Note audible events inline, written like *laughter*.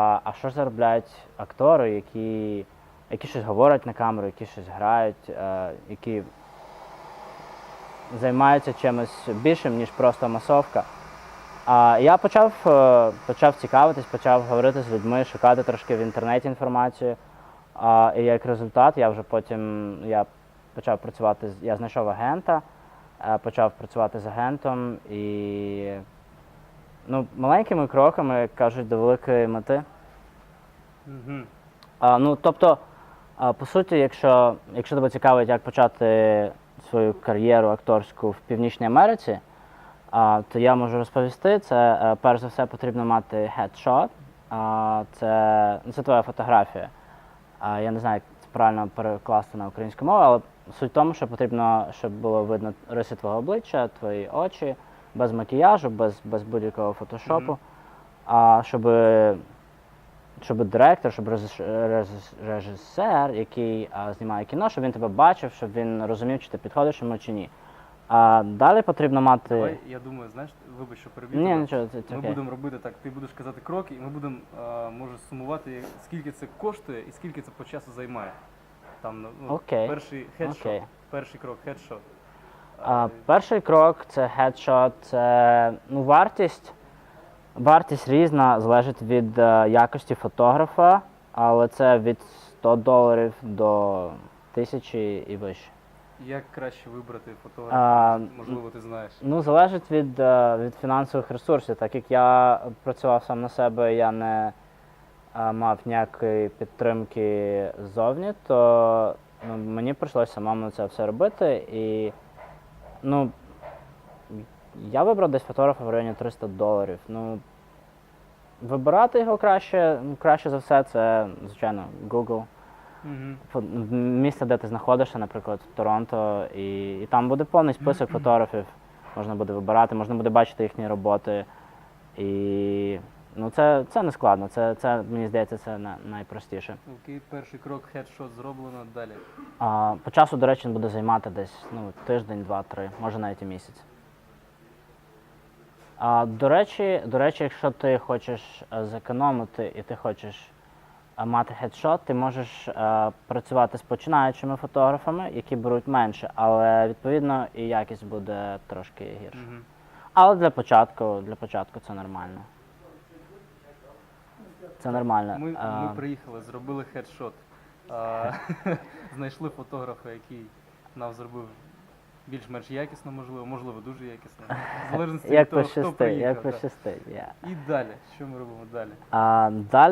А, а що ж заробляють актори, які, які щось говорять на камеру, які щось грають, е, які займаються чимось більшим, ніж просто масовка. А я почав, е, почав цікавитись, почав говорити з людьми, шукати трошки в інтернеті інформацію. А, і як результат, я вже потім я почав працювати, я знайшов агента, е, почав працювати з агентом і ну, маленькими кроками, як кажуть, до великої мети. Угу. А, ну, тобто, а, по суті, якщо, якщо тебе цікавить, як почати свою кар'єру акторську в Північній Америці, а, то я можу розповісти. Це е, перш за все потрібно мати headshot. А, це, ну, це твоя фотографія. А, я не знаю, як це правильно перекласти на українську мову, але суть в тому, що потрібно, щоб було видно риси твого обличчя, твої очі, без макіяжу, без, без будь-якого фотошопу. Мгм. А, щоб щоб директор, щоб режис- режис- режисер, який а, знімає кіно, щоб він тебе бачив, щоб він розумів, чи ти підходиш йому чи ні. А далі потрібно мати. Давай, я думаю, знаєш, вибач, що перебіг. Ні, нічого, це, це Ми окей. будемо робити так, ти будеш казати кроки, і ми будемо, а, може, сумувати, скільки це коштує і скільки це по часу займає. Там, ну, Окей. перший хедшот, Окей. перший крок, хедшот. А, перший крок це хедшот, це ну, вартість. Вартість різна, залежить від е, якості фотографа, але це від 100 доларів до 1000 і вище. Як краще вибрати фотографа? А, Можливо, ти знаєш. Ну, залежить від, е, від фінансових ресурсів. Так як я працював сам на себе, я не е, мав ніякої підтримки ззовні, то ну, мені прийшлося самому це все робити. І ну, я вибрав десь фотографа в районі 300 доларів. Ну, вибирати його краще, ну, краще за все, це, звичайно, Google. Угу. Фо- місце, де ти знаходишся, наприклад, в Торонто, і, і там буде повний список фотографів. Можна буде вибирати, можна буде бачити їхні роботи. І ну, це, це не складно. Це, це, мені здається, це на- найпростіше. Окей, перший крок, хедшот зроблено, далі. А, по часу, до речі, він буде займати десь ну, тиждень, два-три, може навіть і місяць. А, до, речі, до речі, якщо ти хочеш е, зекономити і ти хочеш е, мати хедшот, ти можеш е, працювати з починаючими фотографами, які беруть менше, але відповідно і якість буде трошки гірша. Угу. Але для початку, для початку це нормально. Це нормально. Ми, А, ми приїхали, зробили хедшот. А, *laughs* знайшли фотографа, який нам зробив більш-менш якісно, можливо, можливо, дуже якісно. В залежності як того, хто пощастить, приїхав. як да. пощастить. І далі, що ми робимо далі? А, далі